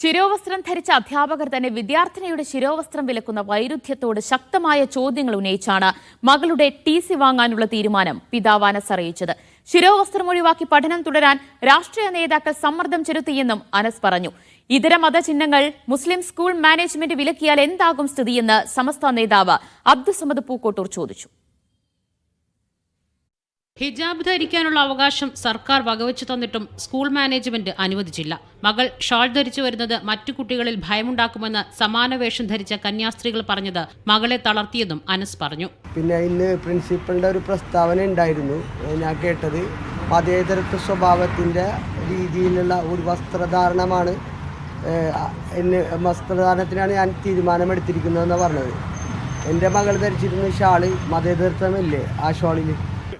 ശിരോവസ്ത്രം ധരിച്ച അധ്യാപകർ തന്നെ വിദ്യാർത്ഥിനിയുടെ ശിരോവസ്ത്രം വിലക്കുന്ന വൈരുദ്ധ്യത്തോട് ശക്തമായ ചോദ്യങ്ങൾ ഉന്നയിച്ചാണ് മകളുടെ ടി സി വാങ്ങാനുള്ള തീരുമാനം പിതാവ് അനസ് അറിയിച്ചത്. ശിരോവസ്ത്രം ഒഴിവാക്കി പഠനം തുടരാൻ രാഷ്ട്രീയ നേതാക്കൾ സമ്മർദ്ദം ചെലുത്തിയെന്നും അനസ് പറഞ്ഞു. ഇതര മതചിഹ്നങ്ങൾ മുസ്ലിം സ്കൂൾ മാനേജ്മെന്റ് വിലക്കിയാൽ എന്താകും സ്ഥിതിയെന്ന് സമസ്ത നേതാവ് അബ്ദുസമദ് പൂക്കോട്ടൂർ ചോദിച്ചു. ഹിജാബ് ധരിക്കാനുള്ള അവകാശം സർക്കാർ വകവെച്ചു തന്നിട്ടും സ്കൂൾ മാനേജ്മെന്റ് അനുവദിച്ചില്ല. മകൾ ഷാൾ ധരിച്ചു വരുന്നത് മറ്റു കുട്ടികളിൽ ഭയമുണ്ടാക്കുമെന്ന് സമാന വേഷം ധരിച്ച കന്യാസ്ത്രീകൾ പറഞ്ഞത് മകളെ തളർത്തിയെന്നും അനസ് പറഞ്ഞു. പിന്നെ ഇന്ന് പ്രിൻസിപ്പളിന്റെ ഒരു പ്രസ്താവന ഉണ്ടായിരുന്നു. ഞാൻ കേട്ടത്. മതേതരത്വ സ്വഭാവത്തിന്റെ രീതിയിലുള്ള ഒരു വസ്ത്രധാരണമാണ് എന്നെ വസ്ത്രധാരണത്തിനാണ് ഞാൻ തീരുമാനമെടുത്തിരിക്കുന്നതെന്ന് പറഞ്ഞത്. എന്റെ മകൾ ധരിച്ചിരുന്ന ഷാൾ മതേതരത്വമല്ലേ ആ ഷാളിൽ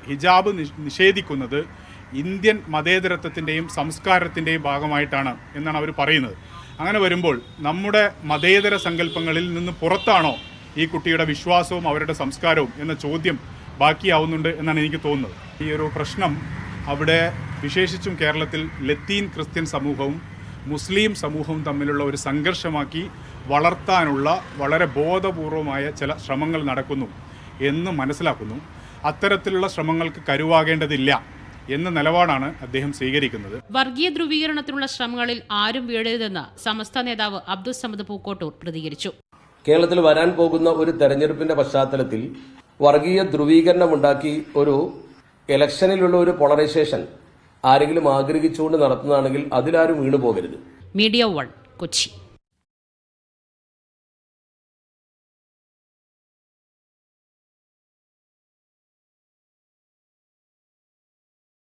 ഹിജാബ് നിഷ്- നിഷേധിക്കുന്നത് ഇന്ത്യൻ മതേതരത്വത്തിന്റെയും സംസ്കാരത്തിന്റെയും ഭാഗമായിട്ടാണ് എന്നാണ് അവർ പറയുന്നത്. അങ്ങനെ വരുമ്പോൾ നമ്മുടെ മതേതര സങ്കല്പങ്ങളിൽ നിന്ന് പുറത്താണോ ഈ കുട്ടിയുടെ വിശ്വാസവും അവരുടെ സംസ്കാരവും എന്ന ചോദ്യം ബാക്കിയാവുന്നുണ്ട് എന്നാണ് എനിക്ക് തോന്നുന്നത്. ഈ ഒരു പ്രശ്നം അവിടെ വിശേഷിച്ചും കേരളത്തിൽ ലത്തീൻ ക്രിസ്ത്യൻ സമൂഹവും മുസ്ലിം സമൂഹവും തമ്മിലുള്ള ഒരു സംഘർഷമാക്കി വളർത്താനുള്ള വളരെ ബോധപൂർവമായ ചില ശ്രമങ്ങൾ നടക്കുന്നു എന്ന് മനസ്സിലാക്കുന്നു. അത്തരത്തിലുള്ള ശ്രമങ്ങൾക്ക് കരുവാകേണ്ടതില്ല എന്ന നിലപാടാണ് അദ്ദേഹം സ്വീകരിക്കുന്നത്. വർഗീയ ധ്രുവീകരണത്തിനുള്ള ശ്രമങ്ങളിൽ ആരും വീഴരുതെന്ന് സമസ്ത നേതാവ് അബ്ദുൾ സമദ് പൂക്കോട്ടൂർ പ്രതികരിച്ചു. കേരളത്തിൽ വരാൻ പോകുന്ന ഒരു തെരഞ്ഞെടുപ്പിന്റെ പശ്ചാത്തലത്തിൽ വർഗീയ ധ്രുവീകരണമുണ്ടാക്കി ഒരു ഇലക്ഷനിലുള്ള ഒരു പോളറൈസേഷൻ ആരെങ്കിലും ആഗ്രഹിച്ചുകൊണ്ട് നടത്തുന്നതാണെങ്കിൽ അതിലാരും വീണു പോകരുത് മീഡിയ വൺ കൊച്ചി.